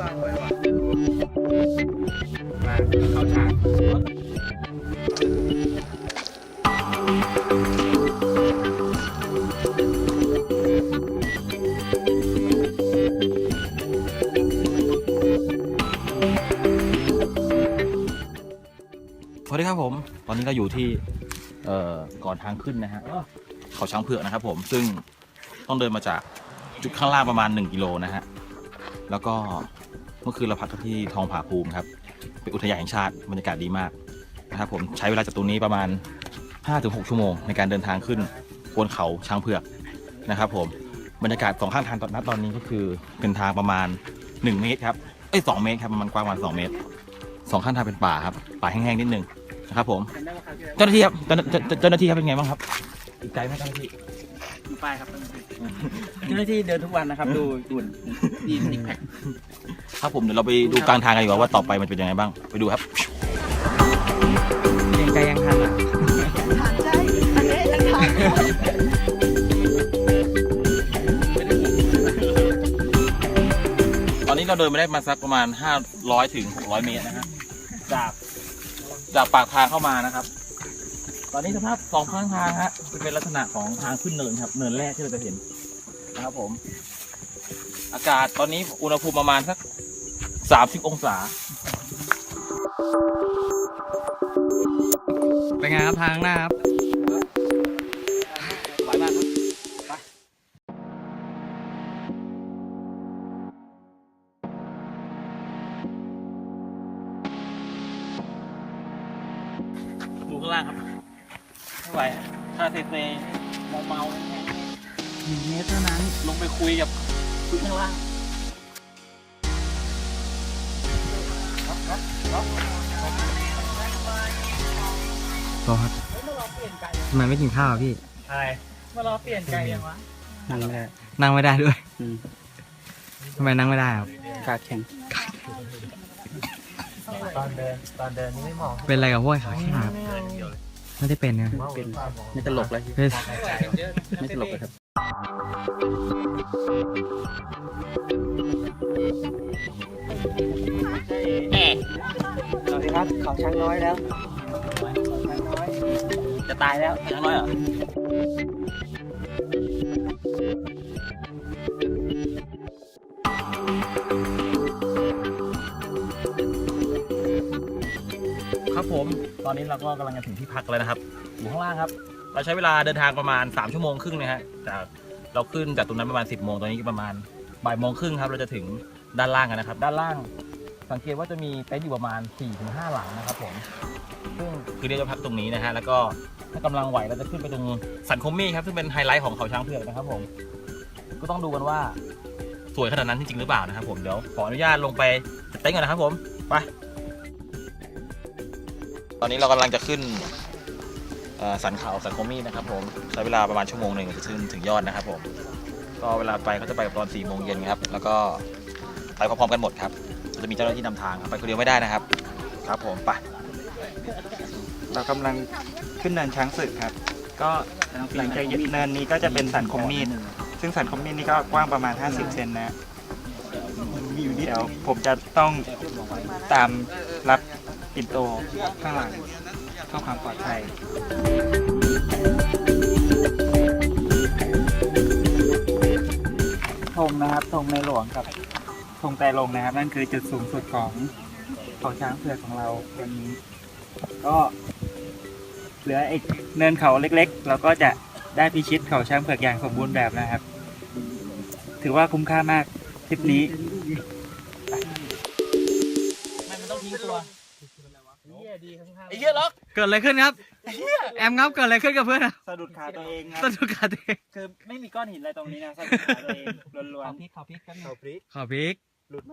วางไว้ว่ะ วัสดีครับผม ตอนนี้เราอยู่ที่เอ่อก่อนทางขึ้นนะฮะเขาช้างเผือกนะครับผมซึ่งต้องเดินมาจากจุดข้างล่างประมาณ 1กิโลนะฮะแล้วก็เมื่อคืนเราพักที่ทองผาภูมิครับเป็นอุทยานแห่งชาติบรรยากาศดีมากนะครับผมใช้เวลาจากตรงนี้ประมาณ 5-6 ชั่วโมงในการเดินทางขึ้นบนเขาช้างเผือกนะครับผมบรรยากาศสองข้างทางตอนนั้นตอนนี้ก็คือเป็นทางประมาณ 1 เมตรครับเอ้ยสเมตรครับประมาณกว้างประมาณ2เมตรสองข้างทางเป็นป่าครับป่าแห้งๆนิดนึง ครับผมเจ้าหน้าที่ครับเจ้าหน้าเจ้าเจ้าหน้าที่ครับเป็นไงบ้างครับอีกไกลไหมเจ้าหน้าที่ดูป้ายครับเจ้าหน้าที่เดินทุกวันนะครับ ดูดูดีซิกแพคครับผมเดี๋ยวเราไปดูกลางทางกันดีกว่าว่าต่อไปมันเป็นยังไงบ้างไปดูครับเรียนใจยังทันอะทานได้อันนี้ยังทานได้ตอนนี้เราเดินมาได้มาสักประมาณ 500ถึง600 เมตรนะฮะจาก จากปากทางเข้ามานะครับ ตอนนี้สภาพสองข้างทางฮะจะเป็นลักษณะของทางขึ้นเนินครับ เนินแรกที่เราจะเห็นนะครับผม อากาศตอนนี้อุณหภูมิประมาณสักสามสิบองศา เป็นไงครับทางหน้าครับ ล่างครับ ไม่ไหวฮะถ้าเซเซเมาเมาๆแห้งหนึ่งเมตรเท่านั้นๆลงไปคุยกับคุยข้างล่างโตครับทำไมไม่กินข้าวพี่อะไรมารอเปลี่ยนใจยังวะนั่งไม่ได้นั่งไม่ได้ด้วยอืมทำไมนั่งไม่ได้ครับกาแข็ง ตอนเดินตอนเดินนี่ไม่มองเป็นอะไรกับพวกขาแข้งครับไม่ได้เป็นนะเป็นไม่ตลกเลยเป็นไม่ตลกเลยครับสวัสดีครับเขาช้างน้อยแล้วเขาช้างน้อยจะตายแล้วอย่างน้อยเหรอ่ ผม ตอนนี้เราก็กำลังจะถึงที่พักแล้วนะครับ อยู่ข้างล่างครับ เราใช้เวลาเดินทางประมาณ 3 ชั่วโมงครึ่งนะฮะจากเราขึ้นจากตรงนั้นประมาณ 10โมงตอนนี้ประมาณบ่ายโมงครึ่งครับ เราจะถึงด้านล่างกันนะครับ ด้านล่าง สังเกตว่าจะมีเต็นท์อยู่ประมาณ4-5หลังนะครับผม ซึ่งคือเรียกว่าพักตรงนี้นะฮะ แล้วก็ถ้ากำลังไหวเราจะขึ้นไปตรงสันคมมี่ครับ ซึ่งเป็นไฮไลท์ของเขาช้างเผือกนะครับผม ก็ต้องดูกันว่าสวยขนาดนั้นจริงๆหรือเปล่านะครับผม เดี๋ยวขออนุญาตลงไปเต็นท์ก่อนนะครับผม ไป ตอนนี้เรากำลังจะขึ้นสันเขาสันคมี่นะครับผมใช้เวลาประมาณชั่วโมงหนึ่งจะขึ้นถึงยอดนะครับผมก็เวลาไปเขาจะไปตอน4ี่โมงเย็นครับ แล้วก็ไปพร้อมๆกันหมดครับจะมีเจ้าหน้าที่นำทางครับไปคนเดียวไม่ได้นะครับ ครับผมไปเรากำลังขึ้นเนินช้างศึกครับ ก็หลังจากเนินนี้ก็จะเป็นสันคมมีดซึ่งสันคมมีดนี่ก็กว้างประมาณ 50 เซนนะเดี๋ยวผมจะต้องตามรับ ปิ่นโตข้างหลังเพื่อความปลอดภัยธงนะครับธงในหลวงกับธงไตรลงนะครับ นั่นคือจุดสูงสุดของของช้างเผือกของเราเป็นก็เหลืออีกเนินเขาเล็กๆ เราก็จะได้พิชิตเขาช้างเผือกอย่างสมบูรณ์แบบนะครับ ถือว่าคุ้มค่ามากทริปนี้ไม่มันต้องทิ้งตัว ไอ้เหี้ยล็อกเกิดอะไรขึ้นครับแอมครับเกิดอะไรขึ้นกับเพื่อนอะสะดุดขาตัวเองคสะรับดุดขาตัวเองคือไม่มีก้อนหินอะไรตรงนี้นะสะดุดขาตัวเองล้วนพริกเขาพริกกันๆเขาพริกขอพริกหลุดไหม